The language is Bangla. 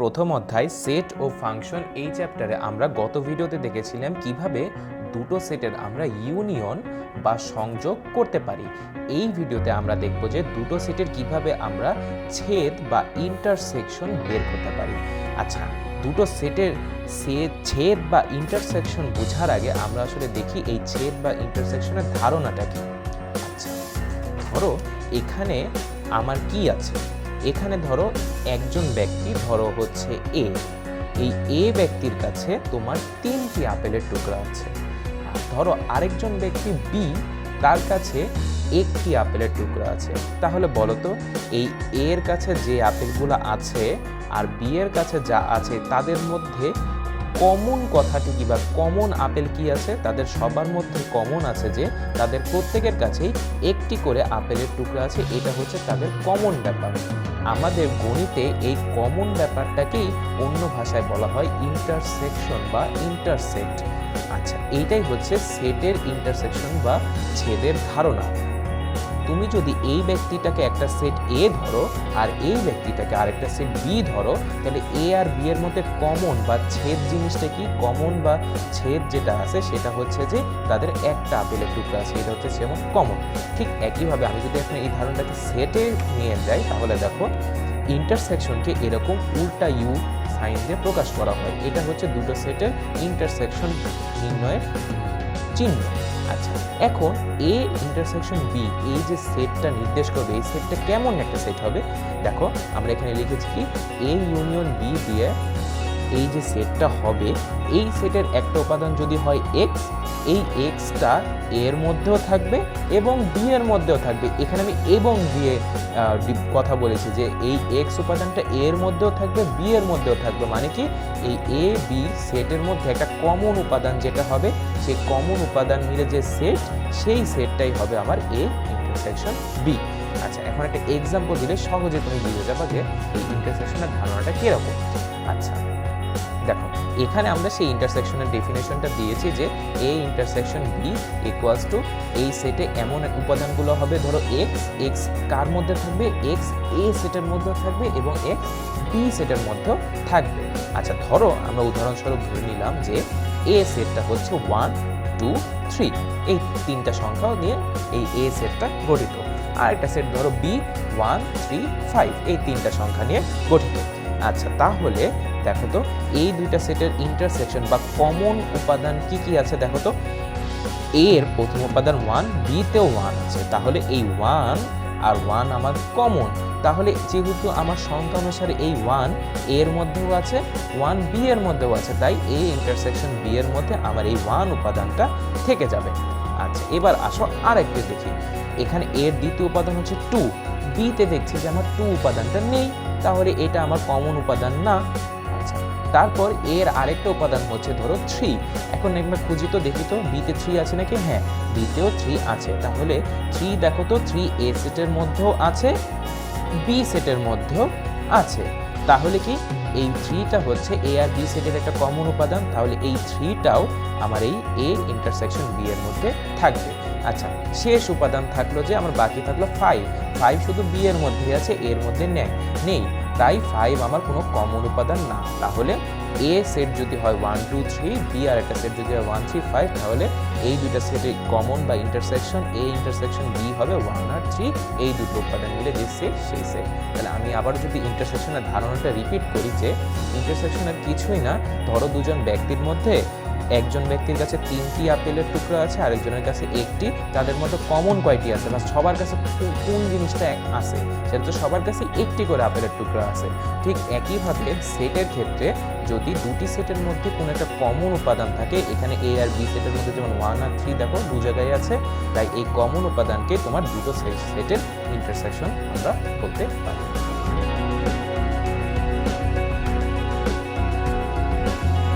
প্রথম অধ্যায় সেট ও ফাংশন এই চ্যাপ্টারে আমরা গত ভিডিওতে দেখেছিলাম কীভাবে দুটো সেটের আমরা ইউনিয়ন বা সংযোগ করতে পারি। এই ভিডিওতে আমরা দেখব যে দুটো সেটের কীভাবে আমরা ছেদ বা ইন্টারসেকশন বের করতে পারি। আচ্ছা দুটো সেটের ছেদ বা ইন্টারসেকশন বোঝার আগে আমরা আসলে দেখি এই ছেদ বা ইন্টারসেকশনের ধারণাটা কি? আচ্ছা ধরো এখানে আমার কি আছে? এখানে ধরো একজন ব্যক্তি ধরো হচ্ছে এ এই এ ব্যক্তির কাছে তোমার তিনটি আপেলের টুকরা আছে। ধরো আরেকজন ব্যক্তি বি তার কাছে একটি আপেলের টুকরা আছে। তাহলে বলো তো এই এর কাছে যে আপেলগুলো আছে আর বি এর কাছে যা আছে, তাদের মধ্যে কমন কথাটি কি বা কমন আপেল কি আছে? তাদের সবার মধ্যে কমন আছে যে তাদের প্রত্যেকের কাছেই একটি করে আপেলের টুকরা আছে। এটা হচ্ছে তাদের কমন ব্যাপার। আমাদের গণিতে এই কমন ব্যাপারটাকেই অন্য ভাষায় বলা হয় ইন্টারসেকশন বা ইন্টারসেট আচ্ছা এইটাই হচ্ছে সেটের ইন্টারসেকশন বা ছেদের ধারণা। তুমি যদি এই ব্যক্তিটাকে একটা সেট এ ধরো আর এই ব্যক্তিটাকে আরেকটা সেট বি ধরো, তাহলে এ আর বি এর মধ্যে কমন বা ছেদ জিনিসটা কি? কমন বা ছেদ যেটা আছে, সেটা হচ্ছে যে তাদের একটা আপেলের টুকরা আছে, এটা হচ্ছে যেমন কমন ঠিক একইভাবে আমি যদি এখন এই ধারণাটাকে সেটে নিয়ে যাই, তাহলে দেখো ইন্টারসেকশনকে এরকম উল্টা ইউ সাইন দিয়ে প্রকাশ করা হয়। এটা হচ্ছে দুটো সেটের ইন্টারসেকশন নির্ণয়ের চিহ্ন। আচ্ছা এখন এ ইন্টারসেকশন বি এই যে সেটটা নির্দেশ করবে, এই সেটটা কেমন একটা সেট হবে? দেখো, আমরা এখানে লিখেছি কি? এ ইউনিয়ন বি দিয়ে এই যে সেটটা হবে, এই সেটের একটা উপাদান যদি হয় এক্স এই এক্সটা এর মধ্যেও থাকবে এবং বি এর মধ্যেও থাকবে। এখানে আমি এবং দিয়ে কথা বলেছি যে এই এক্স উপাদানটা এর মধ্যেও থাকবে বি এর মধ্যেও থাকবে। মানে কি? এই এ বি সেটের মধ্যে একটা কমন উপাদান যেটা হবে, সেই কমন উপাদান মিলে যে সেট, সেই সেটটাই হবে আমার এ ইন্টারসেকশন বি আচ্ছা এখন একটা এক্সাম্পল দিলে সহজে তুমি বুঝে যাবে যে ইন্টারসেকশনের ধারণাটা কীরকম। আচ্ছা দেখো, এখানে আমরা সেই ইন্টারসেকশনের ডেফিনেশনটা দিয়েছি যে A intersection B equals to এই সেটে এমন উপাদানগুলো হবে, ধরো এক্স এক্স কার মধ্যে থাকবে? এক্স এ সেটের মধ্যে থাকবে এবং এক্স বি সেটের মধ্যেও থাকবে। আচ্ছা ধরো আমরা উদাহরণস্বরূপ ধরে নিলাম যে এ সেটটা হচ্ছে ওয়ান টু থ্রি এই তিনটা সংখ্যা নিয়ে এই এ সেটটা গঠিত। আর একটা সেট ধরো বি ওয়ান থ্রি ফাইভ এই তিনটা সংখ্যা নিয়ে গঠিত। আচ্ছা তাহলে দেখো তো, এই দুইটা সেটের ইন্টারসেকশন বা কমন উপাদান কি কি আছে দেখো তো? এ এর প্রথম উপাদান ওয়ান বিতেও ওয়ান আছে। তাহলে এই ওয়ান আর ওয়ান আমার কমন তাহলে যেহেতু আমার সংখ্যা অনুসারে এই ওয়ানের মধ্যেও আছে ওয়ান বি এর মধ্যেও আছে, তাই এই ইন্টারসেকশন বি এর মধ্যে আমার এই ওয়ান উপাদানটা থেকে যাবে। আচ্ছা এবার আসো আরেকটু দেখি। এখানে এর দ্বিতীয় উপাদান হচ্ছে টু বিতে দেখছি যে আমার টু উপাদানটা নেই। তাহলে এটা আমার কমন উপাদান না। তারপর এর আরেকটা উপাদান হচ্ছে ধরো থ্রি এখন একবার খুঁজি তো, দেখি তো বিতে থ্রি আছে নাকি? হ্যাঁ বিতেও থ্রি আছে। তাহলে থ্রি দেখো তো থ্রি এ সেটের মধ্যেও আছে বি সেটের মধ্যেও আছে। তাহলে কি? এই থ্রিটা হচ্ছে এ আর বি সেটের একটা কমন উপাদান। তাহলে এই থ্রিটাও আমার এই এ ইন্টারসেকশন বি এর মধ্যে থাকবে। আচ্ছা শেষ উপাদান থাকল যে, আমার বাকি থাকল ফাইভ ফাইভ শুধু বি এর মধ্যেই আছে এর মধ্যে নেই। নেই। তাই ফাইভ আমার কোনো কমন উপাদান না। তাহলে এ সেট যদি হয় ওয়ান টু থ্রি বি আর একটা সেট যদি হয় ওয়ান থ্রি ফাইভ তাহলে এই দুইটা সেটের কমন বা ইন্টারসেকশন এ ইন্টারসেকশন বি হবে ওয়ান আর থ্রি এই দুটো উপাদান মিলে যে সেট সেই সেট তাহলে আমি আবার যদি ইন্টারসেকশনের ধারণাটা রিপিট করি যে ইন্টারসেকশনের কিছুই না, ধরো দুজন ব্যক্তির মধ্যে একজন ব্যক্তির কাছে তিনটি আপেলের টুকরো আছে, আরেকজনের কাছে একটি। তাদের মধ্যে কমন কয়টি আছে? বা সবার কাছে কোন জিনিসটা এক- আছে? সেটা তো সবার কাছে একটি করে আপেলের টুকরো আছে। ঠিক একইভাবে সেটের ক্ষেত্রে যদি দুটি সেটের মধ্যে কোনো একটা কমন উপাদান থাকে, এখানে এ আর বি সেটের মধ্যে যেমন ওয়ান আর থ্রি দেখো, দু জায়গায় আছে, তাই এই কমন উপাদানকে তোমার দুটো সেটের ইন্টারসেকশন আমরা বলতে পারি।